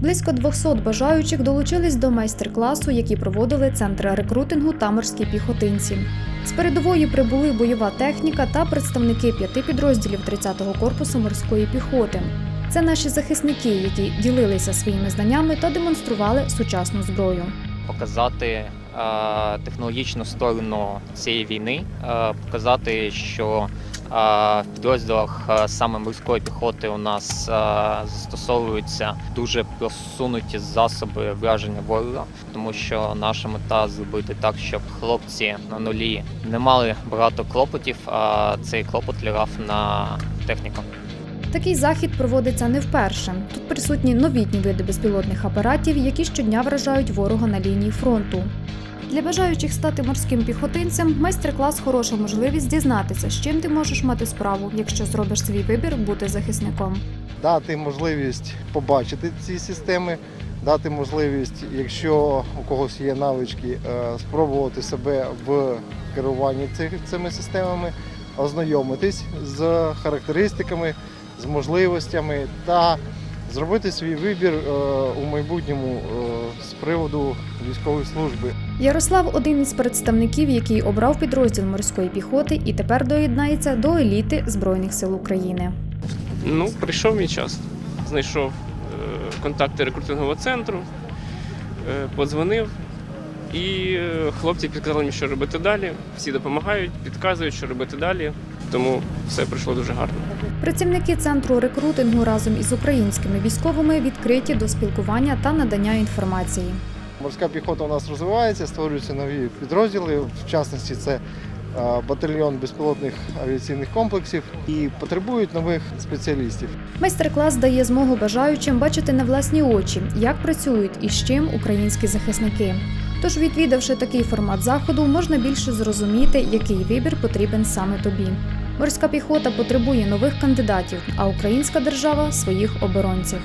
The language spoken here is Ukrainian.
Близько 200 бажаючих долучились до майстер-класу, який проводили центри рекрутингу та морські піхотинці. З передової прибули бойова техніка та представники п'яти підрозділів 30-го корпусу морської піхоти. Це наші захисники, які ділилися своїми знаннями та демонстрували сучасну зброю. показати е, технологічну сторону цієї війни, е, показати, що в підрозділах саме морської піхоти у нас застосовуються дуже просунуті засоби враження ворога, тому що наша мета зробити так, щоб хлопці на нулі не мали багато клопотів, а цей клопот лягав на техніку. Такий захід проводиться не вперше. Тут присутні новітні види безпілотних апаратів, які щодня вражають ворога на лінії фронту. Для бажаючих стати морським піхотинцем майстер-клас хороша можливість дізнатися, з чим ти можеш мати справу, якщо зробиш свій вибір бути захисником. дати можливість побачити ці системи, дати можливість, якщо у когось є навички, е, спробувати себе в керуванні цими системами, ознайомитись з характеристиками, з можливостями та зробити свій вибір е, у майбутньому е, з приводу військової служби. Ярослав один із представників, який обрав підрозділ морської піхоти і тепер доєднається до еліти Збройних сил України. Ну, прийшов мій час. Знайшов е, контакти рекрутингового центру, е, подзвонив, і е, хлопці підказали мені, що робити далі. Всі допомагають, підказують, що робити далі. Тому все пройшло дуже гарно. Працівники центру рекрутингу разом із українськими військовими відкриті до спілкування та надання інформації. Морська піхота у нас розвивається, створюються нові підрозділи. В частності це е, батальйон безпілотних авіаційних комплексів і потребують нових спеціалістів. Майстер-клас дає змогу бажаючим бачити на власні очі, як працюють і з чим українські захисники. Тож, відвідавши такий формат заходу, можна більше зрозуміти, який вибір потрібен саме тобі. Морська піхота потребує нових кандидатів, а українська держава своїх оборонців.